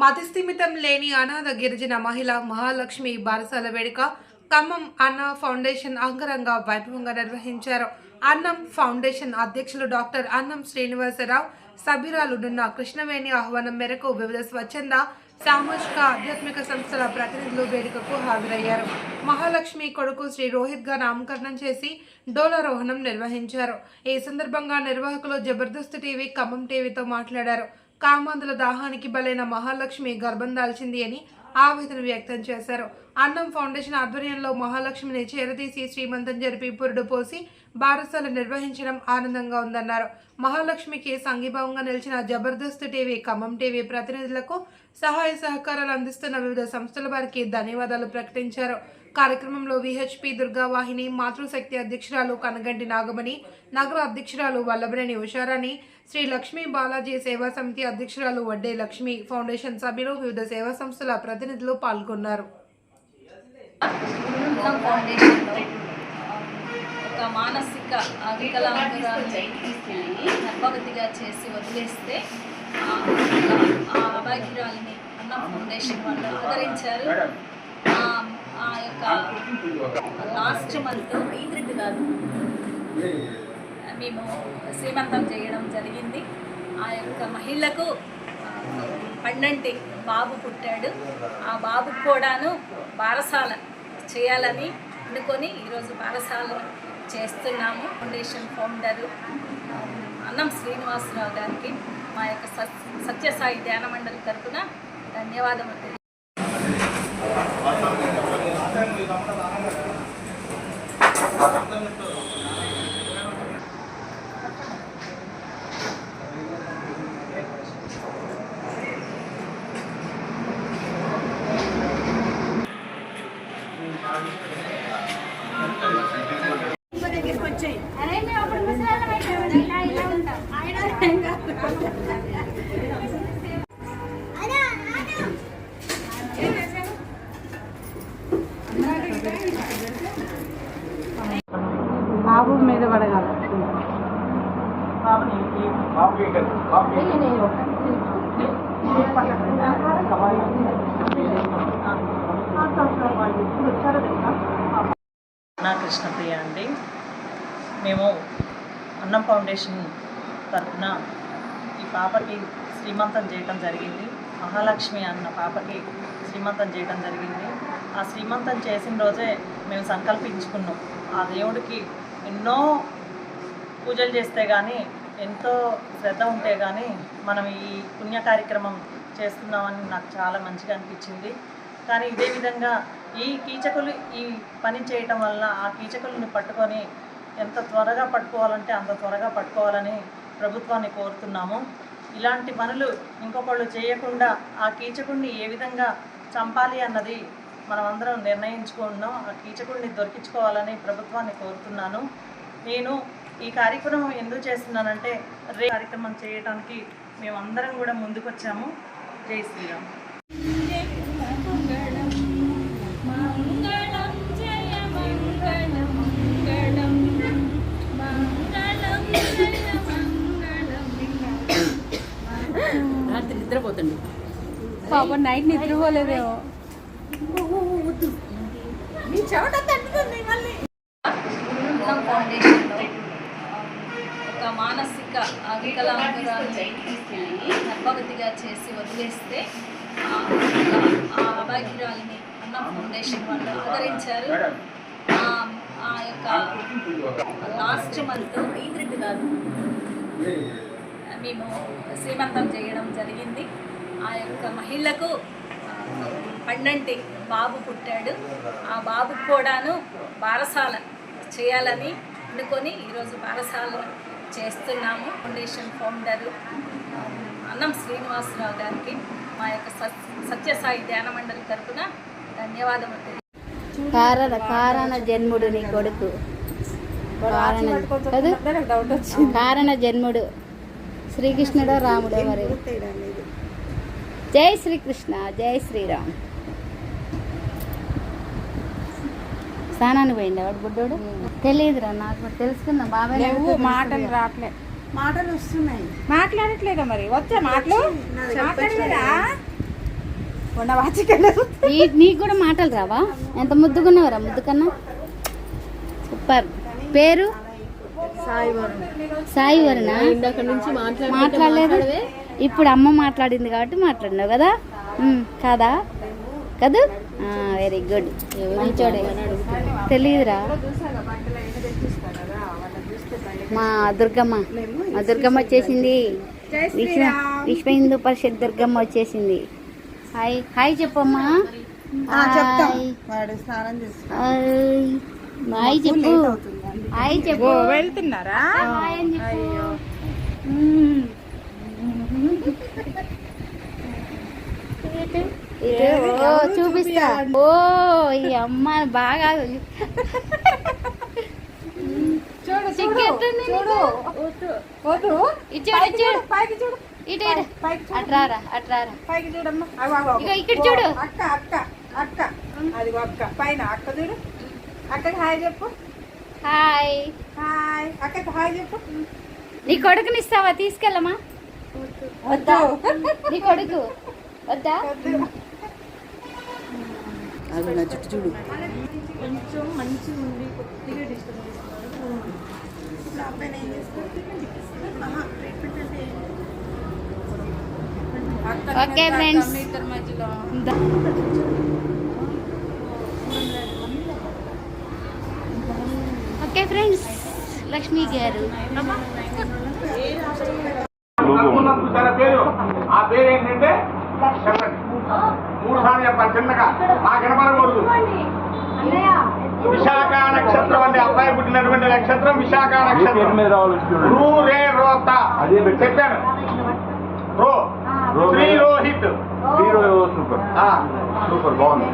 మతిస్థిమితం లేని అనాథ గిరిజన మహిళ మహాలక్ష్మి బారసాల వేడుక ఖమ్మం అన్న ఫౌండేషన్ అంగరంగ వైభవంగా నిర్వహించారు. అన్నం ఫౌండేషన్ అధ్యక్షులు డాక్టర్ అన్నం శ్రీనివాసరావు సభ్యురాలుడున్న కృష్ణవేణి ఆహ్వానం మేరకు వివిధ స్వచ్ఛంద సామాజిక ఆధ్యాత్మిక సంస్థల ప్రతినిధులు వేడుకకు హాజరయ్యారు. మహాలక్ష్మి కొడుకు శ్రీ రోహిత్గా నామకరణం చేసి డోలారోహణం నిర్వహించారు. ఈ సందర్భంగా నిర్వాహకులు జబర్దస్త్ టీవీ ఖమ్మం టీవీతో మాట్లాడారు. కామాంధుల దాహానికి బలైన మహాలక్ష్మి గర్భం దాల్చింది అని ఆవేదన వ్యక్తం చేశారు. అన్నం ఫౌండేషన్ ఆధ్వర్యంలో మహాలక్ష్మిని చేరదీసి శ్రీమంతం జరిపి పురుడు పోసి బారసాల నిర్వహించడం ఆనందంగా ఉందన్నారు. మహాలక్ష్మికి సంఘీభావంగా నిలిచిన జబర్దస్త్ టీవీ ఖమ్మం టీవీ ప్రతినిధులకు సహాయ సహకారాలు అందిస్తున్న వివిధ సంస్థల వారికి ధన్యవాదాలు ప్రకటించారు. కార్యక్రమంలో విహెచ్పి దుర్గావాహిని మాతృశక్తి అధ్యక్షురాలు కనగంటి నాగమణి నగర అధ్యక్షురాలు వల్లభనేని ఉషారాణి శ్రీ లక్ష్మీ బాలాజీ సేవా సమితి అధ్యక్షురాలు వడ్డే లక్ష్మి ఫౌండేషన్ సభ్యులు వివిధ సేవా సంస్థల ప్రతినిధులు పాల్గొన్నారు ఒక మానసిక గర్భవతిగా చేసి వదిలేస్తే ఆ ఆ ఫౌండేషన్ వాళ్ళు ఆదరించారు ఆ- యొక్క లాస్ట్ మంత్ ఈద్రిట్ గారు మేము శ్రీమంతం చేయడం జరిగింది. ఆ యొక్క మహిళకు ఆ, పండంటి బాబు పుట్టాడు. ఆ బాబుకు కూడాను బారసాల చేయాలని అనుకొని ఈరోజు బారసాల చేస్తున్నాము. ఫౌండేషన్ ఫౌండరు అన్నం శ్రీనివాసరావు గారికి మా యొక్క సత్ సత్యసాయి ధ్యాన మండలి తరఫున ధన్యవాదములు తెలియ అరే నా కృష్ణప్రియ అండి. మేము అన్నం ఫౌండేషన్ తరఫున ఈ పాపకి శ్రీమంతం చేయటం జరిగింది. మహాలక్ష్మి అన్న పాపకి శ్రీమంతం చేయటం జరిగింది. ఆ శ్రీమంతం చేసిన రోజే మేము సంకల్పించుకున్నాం. ఆ దేవుడికి ఎన్నో పూజలు చేస్తే కానీ ఎంతో శ్రద్ధ ఉంటే కానీ మనం ఈ పుణ్య కార్యక్రమం చేస్తున్నామని నాకు చాలా మంచిగా అనిపించింది. కానీ ఇదే విధంగా ఈ కీచకులు ఈ పని చేయటం వల్ల ఆ కీచకులను పట్టుకొని ఎంత త్వరగా పట్టుకోవాలంటే అంత త్వరగా పట్టుకోవాలని ప్రభుత్వాన్ని కోరుతున్నాము. ఇలాంటి పనులు ఇంకొకళ్ళు చేయకుండా ఆ కీచకుడిని ఏ విధంగా చంపాలి అన్నది మనమందరం నిర్ణయించుకున్నాం ఆ కీచకుడిని దొరికించుకోవాలని ప్రభుత్వాన్ని కోరుతున్నాను. నేను ఈ కార్యక్రమం ఎందుకు చేస్తున్నానంటే రే కార్యక్రమం చేయడానికి మేమందరం కూడా ముందుకొచ్చాము. జై శ్రీరామ్. మంగళం జయ మంగళం మంగళం మంగళం జయ మంగళం రాత్రి నిద్రపోతుంది. పాప నైట్ నిద్రపోలేదేమో. అన్నం ఫౌండేషన్లో ఒక అంగిక వికలాంగురాన్ని గర్భవతిగా చేసి వదిలేస్తే ఆ ఆ అభాగ్యురాలిని ఫౌండేషన్ వాళ్ళు ఆదరించారు ఆ- యొక్క లాస్ట్ మంత్ ఈద్రిట్ గారు మేము శ్రీమంతం చేయడం జరిగింది. ఆ యొక్క మహిళకు పన్నంటి బాబు పుట్టాడు. ఆ బాబుకు కూడాను బారసాల చేయాలని అనుకొని ఈరోజు బారసాల చేస్తున్నాము. ఫౌండేషన్ ఫౌండరు అన్నం శ్రీనివాసరావు గారికి మా యొక్క సత్ సత్యసాయి ధ్యాన మండలి తరఫున ధన్యవాదములు కారణ కారణ జన్ముడు నీ కొడుకు? కారణ జన్ముడు శ్రీకృష్ణుడో రాముడో మరి? జై శ్రీకృష్ణ జై శ్రీరామ్. స్నానానికి పోయింది వాడు బుడ్డోడు? తెలియదురా నాకు తెలుసుకుందాం. బాబాయ్ లేవు మాటలు రావట్లే మాటలు వస్తున్నాయి. మాట్లాడట్లేదా మరి? వచ్చా మాటలు? మాట్లాడలేదా? నీకు కూడా మాటలు రావా? ఎంత ముద్దుగున్నావురా ముద్దు కన్నా సూపర్. పేరు? సాయి వరుణ. మాట్లాడలేదు. ఇప్పుడు అమ్మ మాట్లాడింది కాబట్టి మాట్లాడినావు కదా? కాదా? కదూ? వెరీ గుడ్ మంచోడే. తెలియదురా. మా దుర్గమ్మ. మా దుర్గమ్మ వచ్చేసింది. విశ్వ విశ్వ హిందూ పరిషత్ దుర్గమ్మ వచ్చేసింది. హాయ్ హాయ్ చెప్పమ్మా. హాయ్. చెప్పు. హాయ్ చెప్పు. వెళ్తున్నారా? హాయ్. ఇటు, ఓ చూపిస్తా. ఓ ఈ అమ్మ బాగా అట్రారా అట్రారా పైకి చూడమ్మా. ఇక్కడ చూడు. అక్క అక్క అక్క. అది అక్క. పైన అక్క చూడు. అక్కకి హాయ్ చెప్పు. హాయ్. హాయ్. అక్కకి హాయ్ చెప్పు. నీ కొడుకుని ఇస్తావా? తీసుకెళ్ళమా వద్దు. నీ కొడుకు. వద్దా. అది నా చుట్టూ చూడు. కొంచెం మంచిగా ఉంది కొద్దిగా disturb okay friends. Okay friends. Lakshmi garu అనుకున్నాం చూసారా పేరు ఆ పేరు ఏంటంటే చెప్పండి చిన్నగా నాకు వినపడకూడదు విశాఖ నక్షత్రం అంటే అబ్బాయి పుట్టినటువంటి నక్షత్రం విశాఖ నక్షత్రం. రూ రే రోత. చెప్పాను. రో. శ్రీ రోహిత్. సూపర్. సూపర్ బాగుంది.